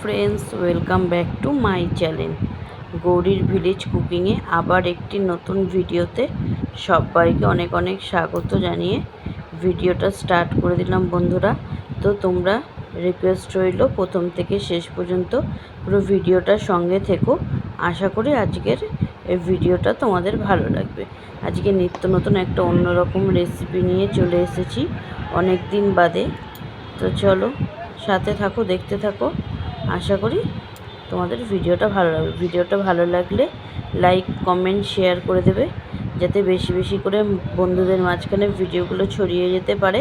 Friends welcome back to my channel গৌরীর village কুকিংয়ে আবার একটি নতুন ভিডিওতে সবাইকে অনেক অনেক স্বাগত জানিয়ে ভিডিওটা স্টার্ট করে দিলাম বন্ধুরা। তো তোমরা রিকোয়েস্ট রইল প্রথম থেকে শেষ পর্যন্ত পুরো ভিডিওটার সঙ্গে থেকো। আশা করি আজকের এই ভিডিওটা তোমাদের ভালো লাগবে। আজকে নিত্য নতুন একটা অন্যরকম রেসিপি নিয়ে চলে এসেছি অনেক দিন বাদে। তো চলো সাথে থাকো, দেখতে থাকো। আশা করি তোমাদের ভিডিওটা ভালো লাগবে। ভিডিওটা ভালো লাগলে লাইক কমেন্ট শেয়ার করে দেবে, যাতে বেশি বেশি করে বন্ধুদের মাঝখানে ভিডিওগুলো ছড়িয়ে যেতে পারে।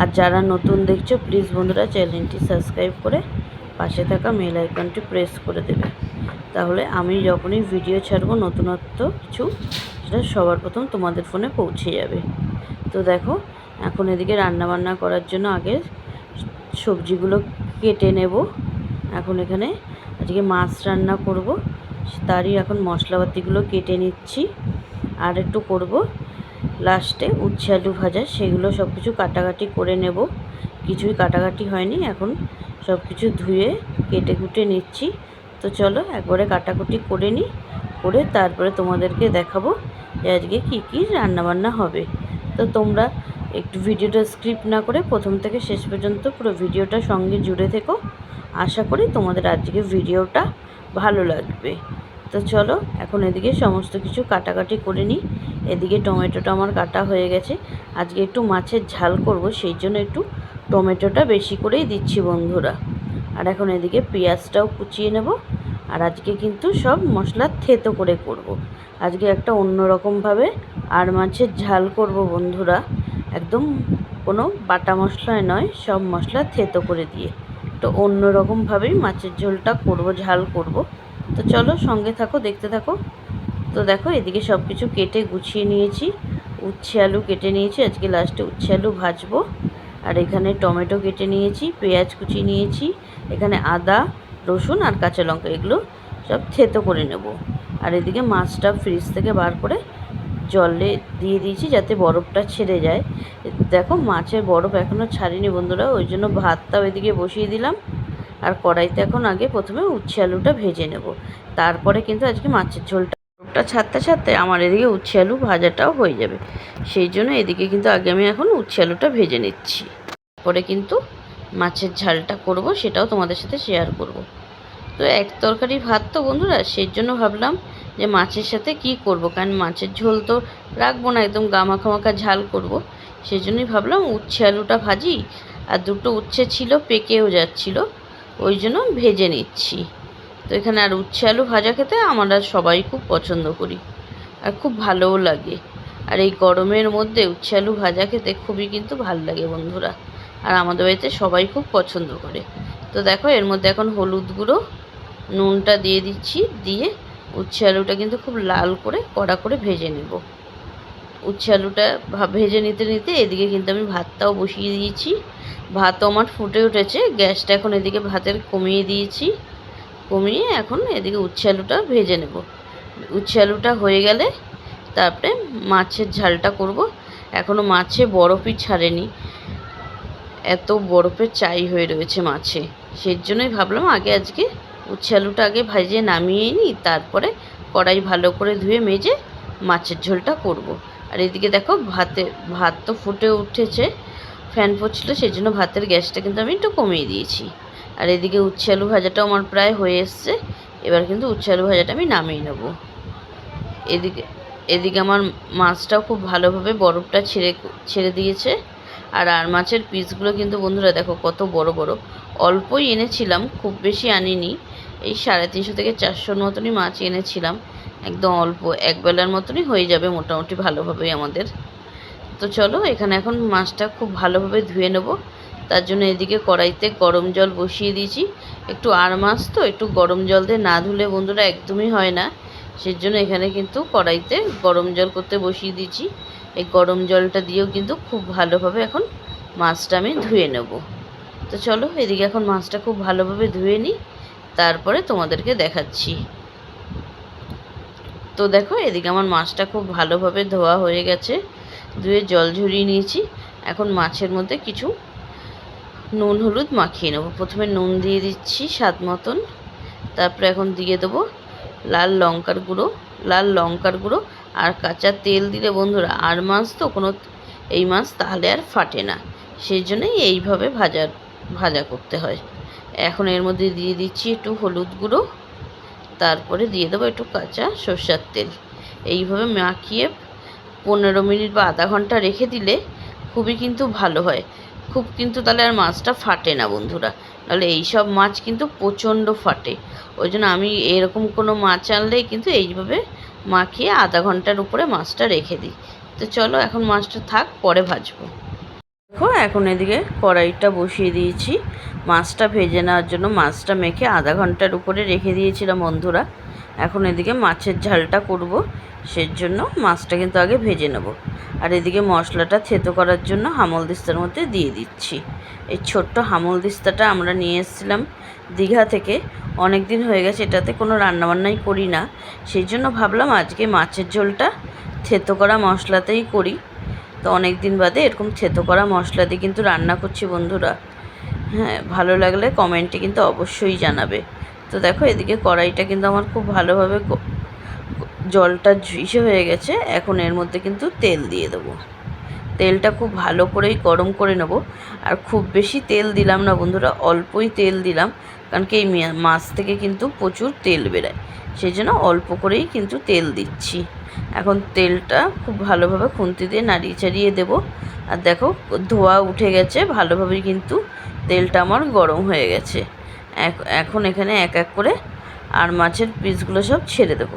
আর যারা নতুন দেখছ প্লিজ বন্ধুরা চ্যানেলটি সাবস্ক্রাইব করে পাশে থাকা মেল আইকনটি প্রেস করে দেবে। তাহলে আমি যখনই ভিডিও ছাড়বো, নতুনত্ব কিছু, সেটা সবার প্রথম তোমাদের ফোনে পৌঁছে যাবে। তো দেখো, এখন এদিকে রান্নাবান্না করার জন্য আগে সবজিগুলো কেটে নেব। এখন এখানে আজকে মাছ রান্না করব। তারই এখন মশলাপাতিগুলো কেটে নিচ্ছি আর একটু করব। লাস্টে উচ্ছে আলু ভাজা, সেগুলো সব কিছু কাটাকাটি করে নেব। কিছুই কাটাকাটি হয়নি, এখন সব কিছু ধুয়ে কেটে কুটে নিচ্ছি। তো চলো একবারে কাটাকুটি করে নিই, করে তারপরে তোমাদেরকে দেখাবো যে আজকে কী কী রান্নাবান্না হবে। তো তোমরা একটু ভিডিওটা স্ক্রিপ্ট না করে প্রথম থেকে শেষ পর্যন্ত পুরো ভিডিওটা সঙ্গে জুড়ে থেকো। আশা করি তোমাদের আজকে ভিডিওটা ভালো লাগবে। তো চলো, এখন এদিকে সমস্ত কিছু কাটাকাটি করে নিই। এদিকে টমেটোটা আমার কাটা হয়ে গেছে। আজকে একটু মাছের ঝাল করব, সেই জন্য একটু টমেটোটা বেশি করেই দিচ্ছি বন্ধুরা। আর এখন এদিকে পেঁয়াজটাও কুচিয়ে নেব। আর আজকে কিন্তু সব মশলা থেতো করে করব। আজকে একটা অন্যরকমভাবে আর মাছের ঝাল করব বন্ধুরা। একদম কোনো বাটা মশলায় নয়, সব মশলা থেতো করে দিয়ে। তো অন্যরকমভাবেই মাছের ঝোলটা করব, ঝাল করব। তো চলো সঙ্গে থাকো, দেখতে থাকো। তো দেখো, এদিকে সব কিছু কেটে গুছিয়ে নিয়েছি। উচ্ছে আলু কেটে নিয়েছি, আজকে লাস্টে উচ্ছে আলু ভাজবো। আর এখানে টমেটো কেটে নিয়েছি, পেঁয়াজ কুচি নিয়েছি, এখানে আদা, রসুন আর কাঁচা লঙ্কা, এগুলো সব থেতো করে নেব। আর এদিকে মাছটা ফ্রিজ থেকে বার করে জলে দিয়ে দিয়েছি যাতে বরফটা ছেড়ে যায়। দেখো মাছের বরফ এখনও ছাড়িনি বন্ধুরা, ওই জন্য ভাতটাও এদিকে বসিয়ে দিলাম। আর কড়াইতে এখন আগে প্রথমে উচ্ছে আলুটা ভেজে নেব। তারপরে কিন্তু আজকে মাছের ঝোলটা, বরফটা ছাড়তে ছাড়তে আমার এদিকে উচ্ছে আলু ভাজাটাও হয়ে যাবে। সেই জন্য এদিকে কিন্তু আগে আমি এখন উচ্ছে আলুটা ভেজে নিচ্ছি। পরে কিন্তু মাছের ঝালটা করব, সেটাও তোমাদের সাথে শেয়ার করব। তো এক তরকারি ভাত তো বন্ধুরা, সেই জন্য ভাবলাম যে মাছের সাথে কি করব? কারণ মাছের ঝোল তো রাখব না, একদম গামাখা মাখা ঝাল করব। সেই জন্যই ভাবলাম উচ্ছে আলুটা ভাজি, আর দুটো উচ্ছে ছিল, পেকেও যাচ্ছিল, ওই জন্য ভেজে নিচ্ছি। তো এখানে আর উচ্ছে আলু ভাজা খেতে আমরা সবাই খুব পছন্দ করি, আর খুব ভালোও লাগে। আর এই গরমের মধ্যে উচ্ছে আলু ভাজা খেতে খুবই কিন্তু ভালো লাগে বন্ধুরা, আর আমাদের বাড়িতে সবাই খুব পছন্দ করে। তো দেখো, এর মধ্যে এখন হলুদ গুঁড়ো, নুনটা দিয়ে দিচ্ছি, দিয়ে উচ্ছে আলুটা কিন্তু খুব লাল করে, কড়া করে ভেজে নেব। উচ্ছে আলুটা ভেজে নিতে নিতে এদিকে কিন্তু আমি ভাতটাও বসিয়ে দিয়েছি। ভাতও আমার ফুটে উঠেছে, গ্যাসটা এখন এদিকে ভাতের কমিয়ে দিয়েছি। কমিয়ে এখন এদিকে উচ্ছে আলুটা ভেজে নেব। উচ্ছে আলুটা হয়ে গেলে তারপরে মাছের ঝালটা করব। এখনও মাছে বরফই ছাড়েনি। এত বরফের চাই হয়ে রয়েছে মাছে। সেই জন্যই ভাবলাম আগে আজকে উচ্ছে আলুটা আগে ভাজিয়ে নামিয়ে নিই, তারপরে কড়াই ভালো করে ধুয়ে মেজে মাছের ঝোলটা করব। আর এদিকে দেখো ভাতে, ভাত তো ফুটে উঠেছে, ফ্যান পড়ছিল, সেই জন্য ভাতের গ্যাসটা কিন্তু আমি একটু কমিয়ে দিয়েছি। আর এদিকে উচ্ছে আলু ভাজাটাও আমার প্রায় হয়ে এসছে, এবার কিন্তু উচ্ছে আলু ভাজাটা আমি নামিয়ে নেব। এদিকে এদিকে আমার মাছটাও খুব ভালোভাবে বরফটা ছেড়ে ছেড়ে দিয়েছে। আর আর মাছের পিসগুলো কিন্তু বন্ধুরা দেখো কত বড় বড়। অল্পই এনেছিলাম, খুব বেশি আনিনি। এই সাড়ে তিনশো থেকে চারশোর মতনই মাছ এনেছিলাম। একদম অল্প একবেলার মতনই হয়ে যাবে মোটামুটি ভালোভাবেই আমাদের। তো চলো, এখানে এখন মাছটা খুব ভালোভাবে ধুয়ে নেব। তার জন্য এদিকে কড়াইতে গরম জল বসিয়ে দিয়েছি। একটু আর মাছ তো, একটু গরম জল দিয়ে না ধুলে বন্ধুরা একদমই হয় না। সেই জন্য এখানে কিন্তু কড়াইতে গরম জল করতে বসিয়ে দিয়েছি। এই গরম জলটা দিয়েও কিন্তু খুব ভালোভাবে এখন মাছটা আমি ধুয়ে নেব। তো চলো, এদিকে এখন মাছটা খুব ভালোভাবে ধুয়ে নিই। তারপরে তোমাদেরকে দেখাচ্ছি। তো দেখো, এদিকে আমার মাছটা খুব ভালোভাবে ধোয়া হয়ে গেছে। ধুয়ে জল ঝরিয়ে নিয়েছি। এখন মাছের মধ্যে কিছু নুন, হলুদ মাখিয়ে নেব। প্রথমে নুন দিয়ে দিচ্ছি স্বাদ মতন। তারপরে এখন দিয়ে দেবো লাল লঙ্কার গুঁড়ো। লাল লঙ্কার গুঁড়ো আর কাঁচা তেল দিলে বন্ধুরা, আর মাছ তো কোনো, এই মাছ তাহলে আর ফাটে না। সেই জন্যই এইভাবে ভাজা ভাজা করতে হয়। এখন এর মধ্যে দিয়ে দিচ্ছি একটু হলুদ গুঁড়ো, তারপরে দিয়ে দেবো একটু কাঁচা সর্ষার তেল। এইভাবে মাখিয়ে পনেরো মিনিট বা আধা ঘণ্টা রেখে দিলে খুবই কিন্তু ভালো হয়। খুব কিন্তু তাহলে আর মাছটা ফাটে না বন্ধুরা। নাহলে এইসব মাছ কিন্তু প্রচণ্ড ফাটে। ওই জন্য আমি এরকম কোনো মাছ আনলেই কিন্তু এইভাবে মাখিয়ে আধা ঘণ্টার উপরে মাছটা রেখে দিই। তো চলো এখন মাছটা থাক, পরে ভাজবো। দেখো, এখন এদিকে কড়াইটা বসিয়ে দিয়েছি। মাছটা ভেজে নেওয়ার জন্য মাছটা মেখে আধা ঘণ্টার উপরে রেখে দিয়েছিলাম বন্ধুরা। এখন এদিকে মাছের ঝালটা করব সের জন্য মাছটা কিন্তু আগে ভেজে নেব। আর এদিকে মশলাটা থেতো করার জন্য হামল দিস্তার মধ্যে দিয়ে দিচ্ছি। এই ছোট্ট হামল দিস্তাটা আমরা নিয়ে এসেছিলাম দীঘা থেকে। অনেক দিন হয়ে গেছে, এটাতে কোনো রান্নাবান্নাই করি না। সেই জন্য ভাবলাম আজকে মাছের ঝোলটা থেতো করা মশলাতেই করি। তো অনেক দিন বাদে এরকম থেতো করা মশলা দিয়ে কিন্তু রান্না করছি বন্ধুরা। হ্যাঁ ভালো লাগলে কমেন্টে কিন্তু অবশ্যই জানাবে। তো দেখো, এদিকে কড়াইটা কিন্তু আমার খুব ভালোভাবে জলটা ঝুইসে হয়ে গেছে, এখন এর মধ্যে কিন্তু তেল দিয়ে দেবো। তেলটা খুব ভালো করেই গরম করে নেব। আর খুব বেশি তেল দিলাম না বন্ধুরা, অল্পই তেল দিলাম, কারণ কি এই মাছ থেকে কিন্তু প্রচুর তেল বেরোয়। সেই জন্য অল্প করেই কিন্তু তেল দিচ্ছি। এখন তেলটা খুব ভালোভাবে খুন্তি দিয়ে নাড়িয়ে চাড়িয়ে দেবো। আর দেখো, ধোয়া উঠে গেছে, ভালোভাবেই কিন্তু তেলটা আমার গরম হয়ে গেছে। এখন এখানে এক এক করে আর মাছের পিসগুলো সব ছেড়ে দেবো।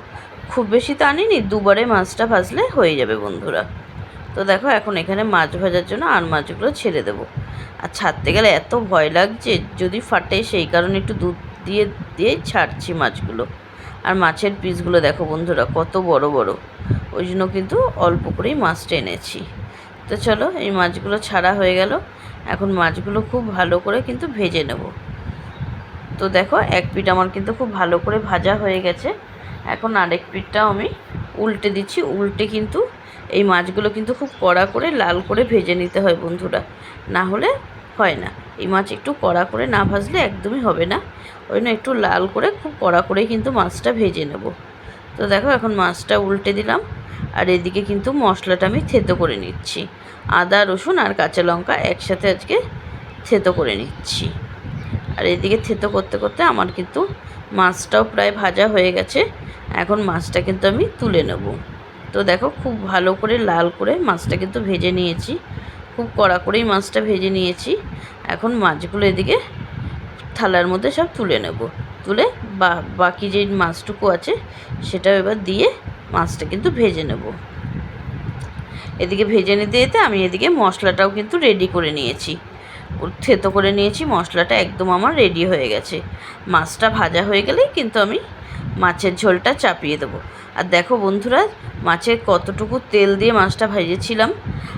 খুব বেশি তো আনিনি, দুবারে মাছটা ভাজলে হয়ে যাবে বন্ধুরা। তো দেখো, এখন এখানে মাছ ভাজার জন্য আর মাছগুলো ছেড়ে দেবো। আর ছাড়তে গেলে এত ভয় লাগছে, যদি ফাটে সেই কারণে একটু দুধ দিয়ে দিয়ে ছাড়ছি মাছগুলো। আর মাছের পিসগুলো দেখো বন্ধুরা, কত বড় বড়। ওই জন্য কিন্তু অল্প করেই মাছটা এনেছি। তো চলো, এই মাছগুলো ছাড়া হয়ে গেল। এখন মাছগুলো খুব ভালো করে কিন্তু ভেজে নেব। তো দেখো, এক পিঠ আমার কিন্তু খুব ভালো করে ভাজা হয়ে গেছে। এখন আরেক পিঠটাও আমি উল্টে দিচ্ছি। উল্টে কিন্তু এই মাছগুলো কিন্তু খুব কড়া করে লাল করে ভেজে নিতে হয় বন্ধুরা। না হলে হয় না। এই মাছ একটু কড়া করে না ভাজলে একদমই হবে না। ওই জন্য একটু লাল করে খুব কড়া করেই কিন্তু মাছটা ভেজে নেব। তো দেখো, এখন মাছটা উল্টে দিলাম। আর এদিকে কিন্তু মশলাটা আমি থেতো করে নিচ্ছি। আদা, রসুন আর কাঁচা লঙ্কা একসাথে আজকে থেতো করে নিচ্ছি। আর এদিকে থেতো করতে করতে আমার কিন্তু মাছটাও প্রায় ভাজা হয়ে গেছে। এখন মাছটা কিন্তু আমি তুলে নেব। তো দেখো খুব ভালো করে লাল করে মাছটা কিন্তু ভেজে নিয়েছি। খুব কড়া করেই মাছটা ভেজে নিয়েছি। এখন মাছগুলো এদিকে থালার মধ্যে সব তুলে নেব। তুলে বা বাকি যে মাছটুকু আছে সেটাও এবার দিয়ে মাছটা কিন্তু ভেজে নেব। এদিকে ভেজে নিতে যেতে আমি এদিকে মশলাটাও কিন্তু রেডি করে নিয়েছি। থেতো করে নিয়েছি, মশলাটা একদম আমার রেডি হয়ে গেছে। মাছটা ভাজা হয়ে গেলেই কিন্তু আমি মাছের ঝোলটা চাপিয়ে দেবো। আর দেখো বন্ধুরা, মাছের কতটুকু তেল দিয়ে মাছটা ভেজেছিলাম,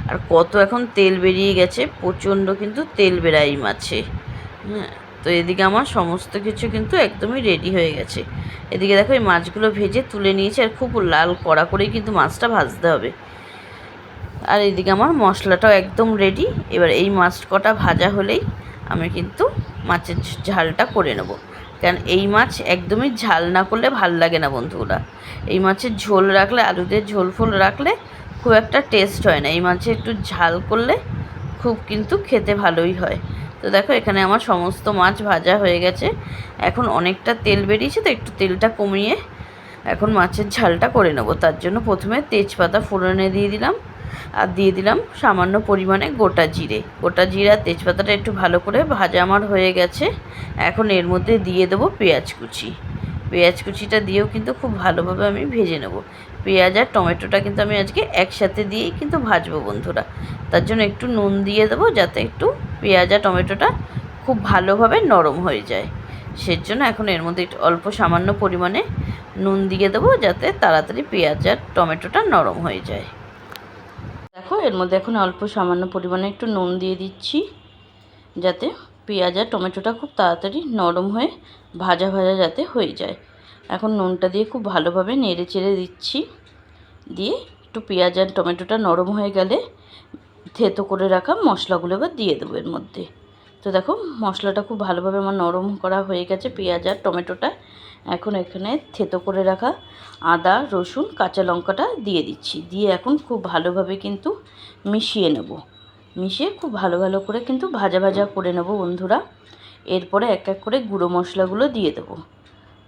আর কত এখন তেল বেরিয়ে গেছে, প্রচণ্ড কিন্তু তেল বেরাই মাছে। হ্যাঁ। তো এদিকে আমার সমস্ত কিছু কিন্তু একদমই রেডি হয়ে গেছে। এদিকে দেখো এই মাছগুলো ভেজে তুলে নিয়েছি আর খুব লাল কড়া করেই কিন্তু মাছটা ভাজতে হবে। আর এদিকে আমার মশলাটাও একদম রেডি এবার এই মাছ কটা ভাজা হলেই আমি কিন্তু মাছের ঝালটা করে নেব। কারণ এই মাছ একদমই ঝাল না করলে ভালো লাগে না বন্ধুরা। এই মাছের ঝোল রাখলে আলুদের ঝোল ফোল রাখলে খুব একটা টেস্ট হয় না। এই মাছে একটু ঝাল করলে খুব কিন্তু খেতে ভালোই হয়। তো দেখো, এখানে আমার সমস্ত মাছ ভাজা হয়ে গেছে। এখন অনেকটা তেল বেরিয়েছে, তো একটু তেলটা কমিয়ে এখন মাছের ঝালটা করে নেব। তার জন্য প্রথমে তেজপাতা ফোড়নে দিয়ে দিলাম, আর দিয়ে দিলাম সামান্য পরিমাণে গোটা জিরে। গোটা জিরা তেজপাতাটা একটু ভালো করে ভাজা আমার হয়ে গেছে। এখন এর মধ্যে দিয়ে দেবো পেঁয়াজ কুচি। পেঁয়াজ কুচিটা দিয়েও কিন্তু খুব ভালোভাবে আমি ভেজে নেব। পেঁয়াজ আর টমেটোটা কিন্তু আমি আজকে একসাথে দিয়েই কিন্তু ভাজবো বন্ধুরা। তার জন্য একটু নুন দিয়ে দেবো যাতে একটু পেঁয়াজ আর টমেটোটা খুব ভালোভাবে নরম হয়ে যায়। সেজন্য এখন এর মধ্যে একটু অল্প সামান্য পরিমাণে নুন দিয়ে দেবো যাতে তাড়াতাড়ি পেঁয়াজ আর টমেটোটা নরম হয়ে যায়। দেখো, এর মধ্যে এখন অল্প সামান্য পরিমাণে একটু নুন দিয়ে দিচ্ছি যাতে পেঁয়াজ আর টমেটোটা খুব তাড়াতাড়ি নরম হয়ে ভাজা ভাজা যাতে হয়ে যায়। এখন নুনটা দিয়ে খুব ভালোভাবে নেড়ে চেড়ে দিচ্ছি। দিয়ে একটু পেঁয়াজ আর টমেটোটা নরম হয়ে গেলে থেতো করে রাখা মশলাগুলো এবার দিয়ে দেবো এর মধ্যে। তো দেখো, মশলাটা খুব ভালোভাবে আমার নরম করা হয়ে গেছে পেঁয়াজ আর টমেটোটা। এখন এখানে থেতো করে রাখা আদা, রসুন, কাঁচা লঙ্কাটা দিয়ে দিচ্ছি। দিয়ে এখন খুব ভালোভাবে কিন্তু মিশিয়ে নেব। মিশিয়ে খুব ভালো ভালো করে কিন্তু ভাজা ভাজা করে নেব বন্ধুরা। এরপরে এক এক করে গুঁড়ো মশলাগুলো দিয়ে দেবো।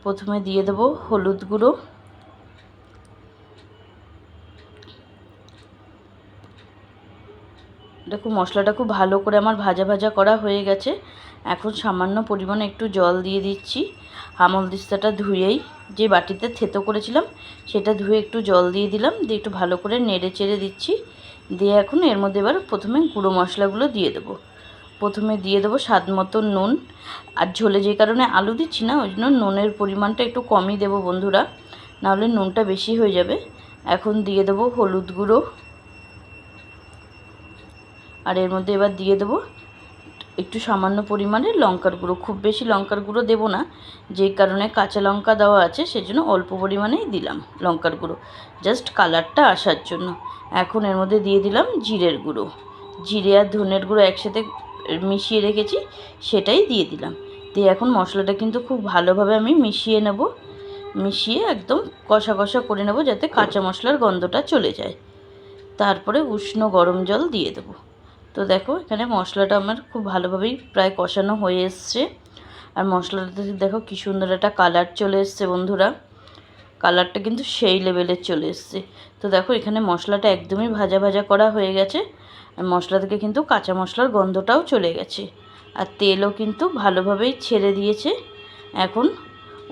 প্রথমে দিয়ে দেবো হলুদ গুঁড়ো। দেখো মশলাটা খুব ভালো করে আমার ভাজা ভাজা করা হয়ে গেছে। এখন সামান্য পরিমাণে একটু জল দিয়ে দিচ্ছি। আমল দিস্তাটা ধুয়েই যে বাটিতে থেতো করেছিলাম, সেটা ধুয়ে একটু জল দিয়ে দিলাম, দিয়ে একটু ভালো করে নেড়ে চেড়ে দিচ্ছি। দিয়ে এখন এর মধ্যে এবার প্রথমে গুঁড়ো মশলাগুলো দিয়ে দেবো। প্রথমে দিয়ে দেবো স্বাদ মতো নুন আর ঝোলে যে কারণে আলু দিচ্ছি না, ওই জন্য নুনের পরিমাণটা একটু কমই দেবো বন্ধুরা। নাহলে নুনটা বেশি হয়ে যাবে। এখন দিয়ে দেবো হলুদ গুঁড়ো। আর এর মধ্যে এবার দিয়ে দেবো একটু সামান্য পরিমাণে লঙ্কার গুঁড়ো। খুব বেশি লঙ্কার গুঁড়ো দেবো না যেই কারণে কাঁচা লঙ্কা দেওয়া আছে, সেজন্য অল্প পরিমাণেই দিলাম লঙ্কার গুঁড়ো। জাস্ট কালারটা আসার জন্য। এখন এর মধ্যে দিয়ে দিলাম জিরের গুঁড়ো। জিরে আর ধনের গুঁড়ো একসাথে মিশিয়ে রেখেছি, সেটাই দিয়ে দিলাম। দিয়ে এখন মশলাটা কিন্তু খুব ভালোভাবে আমি মিশিয়ে নেব। মিশিয়ে একদম কষা কষা করে নেব যাতে কাঁচা মশলার গন্ধটা চলে যায়। তারপরে উষ্ণ গরম জল দিয়ে দেবো। তো দেখো, এখানে মশলাটা আমার খুব ভালোভাবেই প্রায় কষানো হয়ে এসছে। আর মশলাটাতে দেখো কী সুন্দর একটা কালার চলে এসছে বন্ধুরা। কালারটা কিন্তু সেই লেভেলের চলে এসছে। তো দেখো, এখানে মশলাটা একদমই ভাজা ভাজা করা হয়ে গেছে। মশলা থেকে কিন্তু কাঁচা মশলার গন্ধটাও চলে গেছে। আর তেলও কিন্তু ভালোভাবেই ছেড়ে দিয়েছে। এখন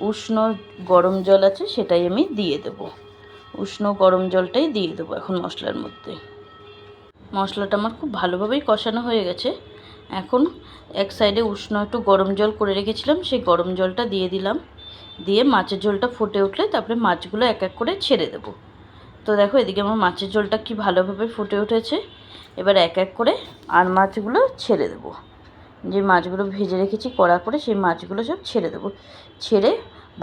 উষ্ণ গরম জল আছে সেটাই আমি দিয়ে দেব। উষ্ণ গরম জলটাই দিয়ে দেবো এখন মশলার মধ্যে। মশলাটা আমার খুব ভালোভাবেই কষানো হয়ে গেছে। এখন এক সাইডে উষ্ণ একটু গরম জল করে রেখেছিলাম, সেই গরম জলটা দিয়ে দিলাম। দিয়ে মাছের ঝোলটা ফুটে উঠলে তারপরে মাছগুলো এক এক করে ছেড়ে দেব। তো দেখো এদিকে আমার মাছের ঝোলটা কি ভালোভাবে ফুটে উঠেছে। এবার এক এক করে আর মাছগুলো ছেড়ে দেব। যে মাছগুলো ভেজে রেখেছি কড়া করে সেই মাছগুলো সব ছেড়ে দেবো। ছেড়ে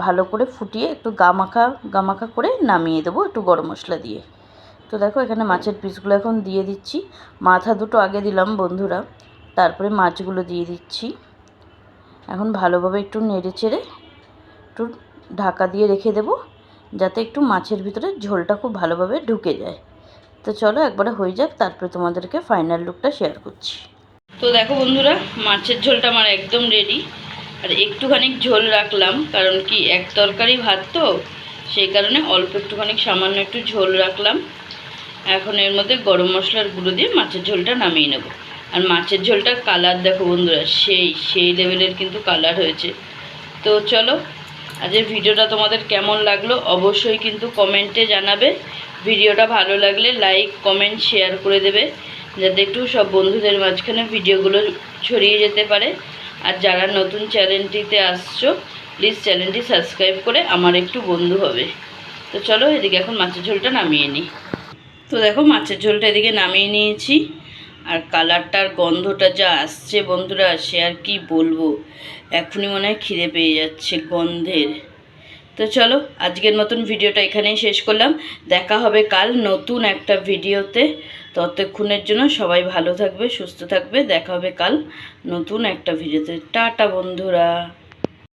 ভালো করে ফুটিয়ে একটু গামাখা গামাখা করে নামিয়ে দেবো একটু গরম মশলা দিয়ে। তো দেখো এখানে মাছের পিসগুলো এখন দিয়ে দিচ্ছি। মাথা দুটো আগে দিলাম বন্ধুরা, তারপরে মাছগুলো দিয়ে দিচ্ছি। এখন ভালোভাবে একটু নেড়ে চেড়ে একটু ঢাকা দিয়ে রেখে দেব, যাতে একটু মাছের ভিতরে ঝোলটা খুব ভালোভাবে ঢুকে যায়। তো চলো একবারে হয়ে যাক, তারপরে তোমাদেরকে ফাইনাল লুকটা শেয়ার করছি। তো দেখো বন্ধুরা, মাছের ঝোলটা আমার একদম রেডি আর একটুখানি ঝোল রাখলাম, কারণ কি এক তরকারি ভাত তো, সেই কারণে অল্প একটুখানি সামান্য একটু ঝোল রাখলাম। এখন এর মধ্যে গরম মশলার গুঁড়ো দিয়ে মাছের ঝোলটা নামিয়ে নেব। আর মাছের ঝোলটার কালার দেখো বন্ধুরা, সেই সেই লেভেলের কিন্তু কালার হয়েছে। তো চলো, আজকের ভিডিওটা তোমাদের কেমন লাগল অবশ্যই কিন্তু কমেন্টে জানাবে। ভিডিওটা ভালো লাগলে লাইক কমেন্ট শেয়ার করে দেবে, যাতে একটু সব বন্ধুদের মাঝখানে ভিডিওগুলো ছড়িয়ে যেতে পারে। আর যারা নতুন চ্যানেলটিতে আসছো প্লিজ চ্যানেলটি সাবস্ক্রাইব করে আমার একটু বন্ধু হবে। তো চলো এদিকে এখন মাছের ঝোলটা নামিয়ে নিই। তো দেখো মাছের ঝোলটা এদিকে নামিয়ে নিয়েছি। আর কালারটার গন্ধটা যা আসছে বন্ধুরা, সে আর কি বলব? এখনই মনে হয় খিদে পেয়ে যাচ্ছে গন্ধের। তো চলো, আজকের মতন ভিডিওটা এখানেই শেষ করলাম। দেখা হবে কাল নতুন একটা ভিডিওতে। ততক্ষণের জন্য সবাই ভালো থাকবে, সুস্থ থাকবে। দেখা হবে কাল নতুন একটা ভিডিওতে। টাটা, বন্ধুরা।